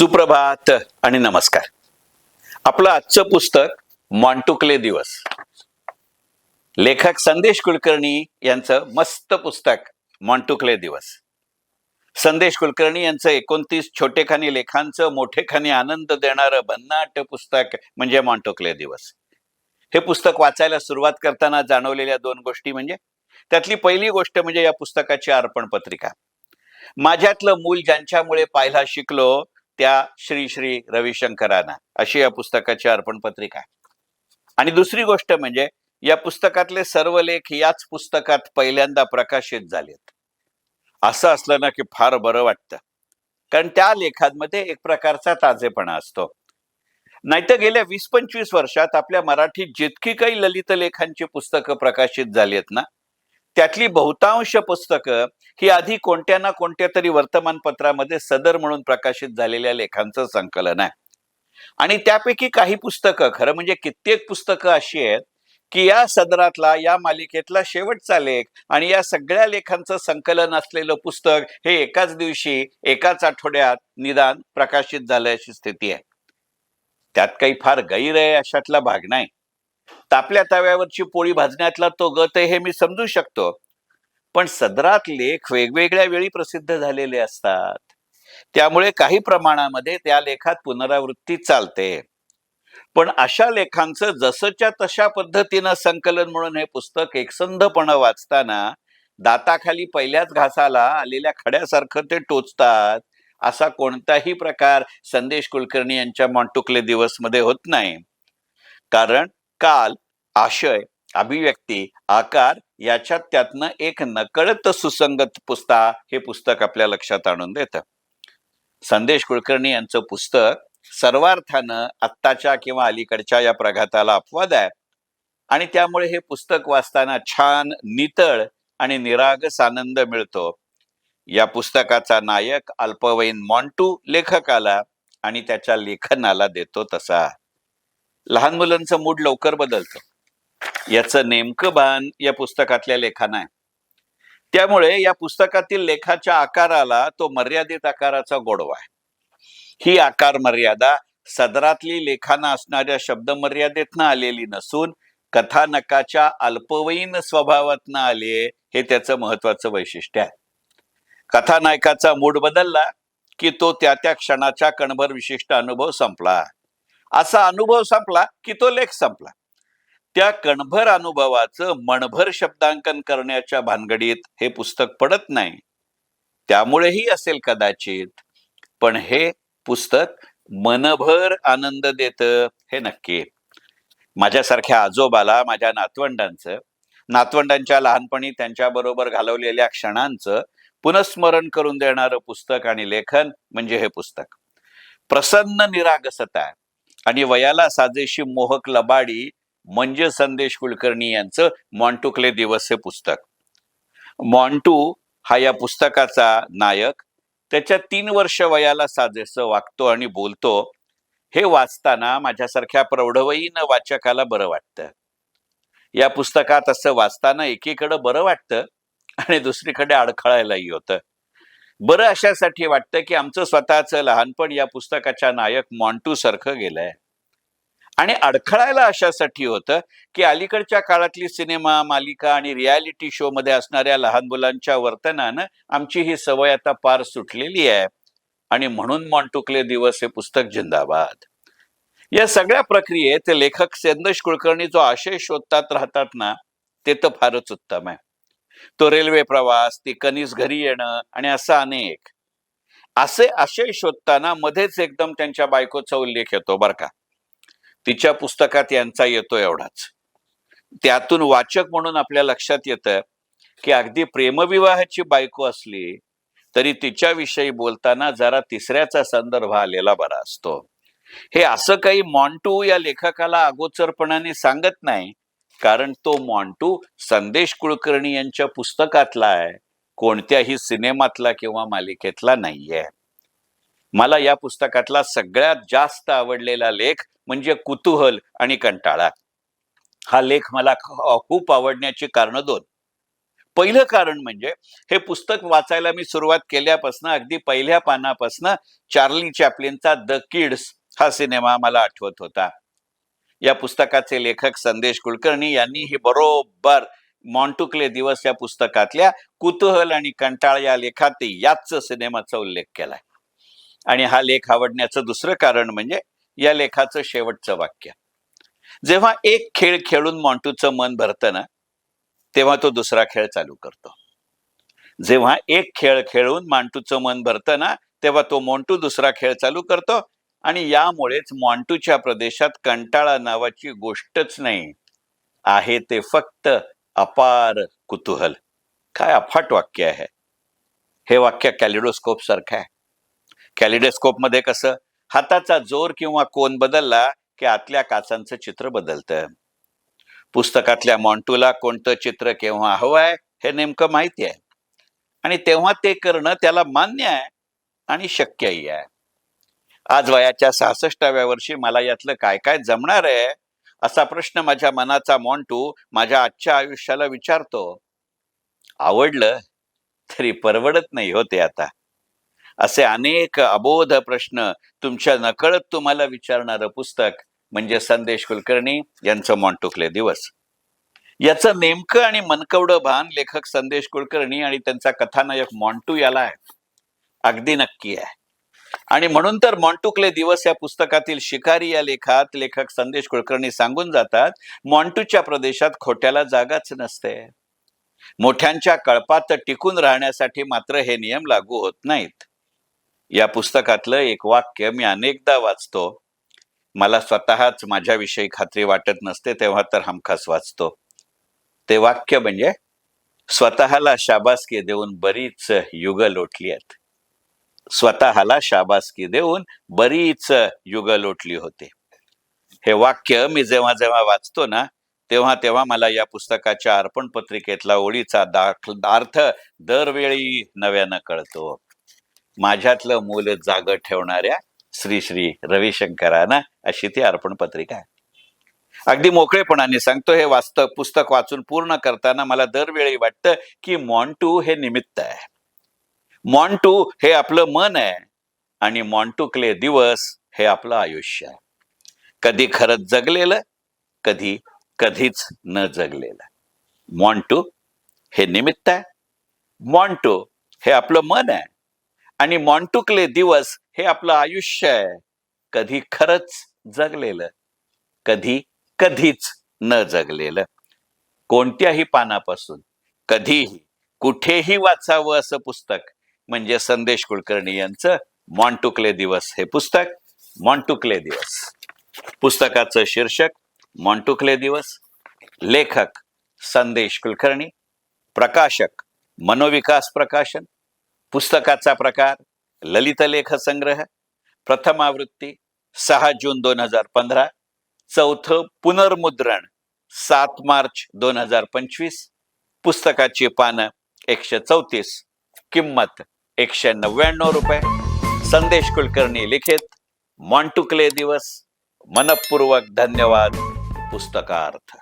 सुप्रभात आणि नमस्कार. आपलं आजचं पुस्तक मॉन्टुकले दिवस. लेखक संदेश कुलकर्णी यांचं मस्त पुस्तक मॉन्टुकले दिवस. संदेश कुलकर्णी यांचं एकोणतीस छोटेखानी लेखांचं मोठेखानी आनंद देणारं भन्नाट पुस्तक म्हणजे मॉन्टुकले दिवस. हे पुस्तक वाचायला सुरुवात करताना जाणवलेल्या दोन गोष्टी म्हणजे त्यातली पहिली गोष्ट म्हणजे या पुस्तकाची अर्पण पत्रिका माझ्यातलं मूल ज्यांच्यामुळे पाहायला शिकलो त्या श्री श्री रविशंकरांना अशी या पुस्तकाची अर्पण पत्रिका आहे. आणि दुसरी गोष्ट म्हणजे या पुस्तकातले सर्व लेख याच पुस्तकात पहिल्यांदा प्रकाशित झालेत. असं असलं ना की फार बरं वाटतं. कारण त्या लेखांमध्ये एक प्रकारचा ताजेपणा असतो. नाहीतर गेल्या वीस पंचवीस वर्षात आपल्या मराठीत जितकी काही ललित लेखांची पुस्तकं प्रकाशित झाली आहेत ना त्यातली बहुतांश पुस्तकं ही आधी कोणत्या ना कोणत्या तरी वर्तमानपत्रामध्ये सदर म्हणून प्रकाशित झालेल्या लेखांचं संकलन आहे. आणि त्यापैकी काही पुस्तकं खरं म्हणजे कित्येक पुस्तकं अशी आहेत की या सदरातला या मालिकेतला शेवटचा लेख आणि या सगळ्या लेखांचं संकलन असलेलं पुस्तक हे एकाच दिवशी एकाच आठवड्यात निदान प्रकाशित झालं अशी स्थिती आहे. त्यात काही फार गैर आहे अशातला भाग नाही. तापल्या तव्यावरची पोळी भाजण्यातला तो गत हे मी समजू शकतो. पण सदरात लेख वेगवेगळ्या वेळी प्रसिद्ध झालेले असतात. त्यामुळे काही प्रमाणामध्ये त्या लेखात पुनरावृत्ती चालते. पण अशा लेखांचं जसंच्या तशा पद्धतीनं संकलन म्हणून हे पुस्तक एकसंधपणं वाचताना दाताखाली पहिल्याच घासाला आलेल्या खड्यासारखं ते टोचतात. असा कोणताही प्रकार संदेश कुलकर्णी यांच्या मॉन्टुकले दिवसमध्ये होत नाही. कारण काल आशय अभिव्यक्ती आकार याच्यात त्यातनं एक नकळत सुसंगत पुस्ता हे पुस्तक आपल्या लक्षात आणून देतं. संदेश कुलकर्णी यांचं पुस्तक सर्वार्थानं आत्ताच्या किंवा अलीकडच्या या प्रघाताला अपवाद आहे आणि त्यामुळे हे पुस्तक वाचताना छान नितळ आणि निरागस आनंद मिळतो. या पुस्तकाचा नायक अल्पवयीन मॉन्टू लेखकाला आणि त्याच्या लेखनाला देतो तसा. लहान मुलांचं मूड लवकर बदलतं. याचं नेमकं भान या पुस्तकातल्या लेखानं आहे. त्यामुळे या पुस्तकातील लेखाच्या आकाराला तो मर्यादित आकाराचा गोडवा आहे. ही आकार मर्यादा सदरातली लेखानं असणाऱ्या शब्द मर्यादेतनं आलेली नसून कथानकाच्या अल्पवयीन स्वभावातनं आले हे त्याचं महत्वाचं वैशिष्ट्य आहे. कथानायकाचा मूड बदलला की तो त्या त्या क्षणाच्या कणभर विशिष्ट अनुभव संपला. असा अनुभव संपला की तो लेख संपला. त्या कणभर अनुभवाचं मणभर शब्दांकन करण्याच्या भानगडीत हे पुस्तक पडत नाही. त्यामुळेही असेल कदाचित पण हे पुस्तक मनभर आनंद देत हे नक्की. माझ्यासारख्या आजोबाला माझ्या नातवंडांचं नातवंडांच्या लहानपणी त्यांच्याबरोबर घालवलेल्या क्षणांचं पुनस्मरण करून देणारं पुस्तक आणि लेखन म्हणजे हे पुस्तक. प्रसन्न निरागसता. आहे आणि वयाला साजेशी मोहक लबाडी म्हणजे संदेश कुलकर्णी यांचं मॉन्टुकले दिवस हे पुस्तक. मॉन्टू हा या पुस्तकाचा नायक त्याच्या तीन वर्ष वयाला साजेसं वागतो आणि बोलतो हे वाचताना माझ्यासारख्या प्रौढवयीन वाचकाला बरं वाटतं. या पुस्तकात असं वाचताना एकीकडं बरं वाटतं आणि दुसरीकडे अडखळायलाही होतं. बरं अशासाठी वाटतं की आमचं स्वतःचं लहानपण या पुस्तकाच्या नायक मॉन्टू सारखं गेलंय. आणि अडखळायला अशासाठी होतं की अलीकडच्या काळातली सिनेमा मालिका आणि रियालिटी शो मध्ये असणाऱ्या लहान मुलांच्या वर्तनानं आमची ही सवय आता पार सुटलेली आहे. आणि म्हणून मॉन्टुकले दिवस हे पुस्तक जिंदाबाद. या सगळ्या प्रक्रियेत लेखक संदेश कुलकर्णी जो आशय शोधतात राहतात ना ते तर फारच उत्तम आहे. तो रेल्वे प्रवास ती कनिस घरी येणं आणि असं अनेक. असे आशय शोधताना मध्येच एकदम त्यांच्या बायकोचा उल्लेख येतो बर का. तिच्या पुस्तकात यांचा येतो एवढाच. त्यातून वाचक म्हणून आपल्या लक्षात येतं की अगदी प्रेमविवाहाची बायको असली तरी तिच्याविषयी बोलताना जरा तिसऱ्याचा संदर्भ आलेला बरा असतो. हे असं काही मॉन्टू या लेखकाला अगोचरपणाने सांगत नाही कारण तो मॉन्टू संदेश कुलकर्णी यांच्या पुस्तकातला आहे. कोणत्याही सिनेमातला किंवा मालिकेतला नाहीये. मला या पुस्तकातला सगळ्यात जास्त आवडलेला लेख म्हणजे कुतूहल आणि कंटाळा. हा लेख मला खूप आवडण्याची कारण दोन. पहिलं कारण म्हणजे हे पुस्तक वाचायला मी सुरुवात केल्यापासून अगदी पहिल्या पानापासून चार्ली चॅपलिनचा द किड्स हा सिनेमा मला आठवत होता. या पुस्तकाचे लेखक संदेश कुलकर्णी यांनी हे बरोबर मॉन्टुकले दिवस या पुस्तकातल्या कुतूहल आणि कंटाळ या लेखात याच सिनेमाचा उल्लेख केलाय. आणि हा लेख आवडण्याचं दुसरं कारण म्हणजे या लेखाचं शेवटचं वाक्य. जेव्हा एक खेळ खेळून मॉन्टूचं मन भरतं ना तेव्हा तो दुसरा खेळ चालू करतो. जेव्हा एक खेळ खेळून मांटूचं मन भरतं ना तेव्हा तो मोंटू दुसरा खेळ चालू करतो. आणि यामुळेच मॉन्टूच्या प्रदेशात कंटाळा नावाची गोष्टच नाही. आहे ते फक्त अपार कुतूहल. काय अफाट वाक्य आहे. हे वाक्य कॅलिडोस्कोप सारखं आहे. कॅलिडोस्कोपमध्ये कसं हाताचा जोर किंवा कोन बदलला की आतल्या काचांचं चित्र बदलतं. पुस्तकातल्या मॉन्टूला कोणतं चित्र केव्हा हवं आहे हे नेमकं माहिती आहे. आणि तेव्हा ते करणं त्याला मान्य आहे आणि शक्यही आहे. आज वयाच्या सहासष्टाव्या वर्षी मला यातलं काय काय जमणार आहे? असा प्रश्न माझ्या मनाचा मॉन्टू माझ्या आजच्या आयुष्याला विचारतो. आवडलं? तरी परवडत नाही होते आता. असे अनेक अबोध प्रश्न तुमच्या नकळत तुम्हाला विचारणारं पुस्तक म्हणजे संदेश कुलकर्णी यांचं मॉन्टुकले दिवस. याचं नेमकं आणि मनकवडं भान लेखक संदेश कुलकर्णी आणि त्यांचा कथानायक मॉन्टू याला आहे. अगदी नक्की आहे. आणि म्हणून तर मॉन्टुकले दिवस या पुस्तकातील शिकारी या लेखात लेखक संदेश कुलकर्णी सांगून जातात मॉन्टूच्या प्रदेशात खोट्याला जागाच नसते. मोठ्यांच्या कळपात टिकून राहण्यासाठी मात्र हे नियम लागू होत नाहीत. या पुस्तकातलं एक वाक्य मी अनेकदा वाचतो. मला स्वतःच माझ्याविषयी खात्री वाटत नसते तेव्हा तर हमखास वाचतो. ते वाक्य म्हणजे स्वतःला शाबासकी देऊन बरीच युग लोटली आहेत. स्वतःला शाबासकी देऊन बरीच युग लोटली होती. हे वाक्य मी जेव्हा जेव्हा वाचतो ना तेव्हा तेव्हा मला या पुस्तकाच्या अर्पण पत्रिकेतला ओळीचा दाख अर्थ दरवेळी नव्यानं कळतो. माझ्यातलं मूल जाग ठेवणाऱ्या श्री श्री रविशंकरांना अशी ती अर्पण पत्रिका आहे. अगदी मोकळेपणाने सांगतो हे वास्तव पुस्तक वाचून पूर्ण करताना मला दरवेळी वाटतं की मॉन्टू हे निमित्त आहे. मॉन्टू हे आपलं मन आहे आणि मॉन्टुकले दिवस हे आपलं आयुष्य आहे. कधी खरंच जगलेलं कधी कधीच न जगलेलं. मॉन्टू हे निमित्त आहे. मॉन्टू हे आपलं मन आहे. आणि मॉन्टुकले दिवस हे आपलं आयुष्य आहे. कधी खरंच जगलेलं कधी कधीच न जगलेलं. कोणत्याही पानापासून कधीही कुठेही वाचावं असं पुस्तक म्हणजे संदेश कुलकर्णी यांचं मॉन्टुकले दिवस. हे पुस्तक मॉन्टुकले दिवस. पुस्तकाचं शीर्षक मॉन्टुकले दिवस. लेखक संदेश कुलकर्णी. प्रकाशक मनोविकास प्रकाशन. पुस्तकाचा प्रकार ललित लेख संग्रह. प्रथम आवृत्ती सहा जून दोन हजार पंधरा. चौथं पुनर्मुद्रण सात मार्च दोन हजार पंचवीस. पुस्तकाची पानं एकशे चौतीस. किंमत एकशे नव्याण्णव रुपये. संदेश कुलकर्णी लिखित मॉन्टुकले दिवस मनपूर्वक धन्यवाद पुस्तकार्थ.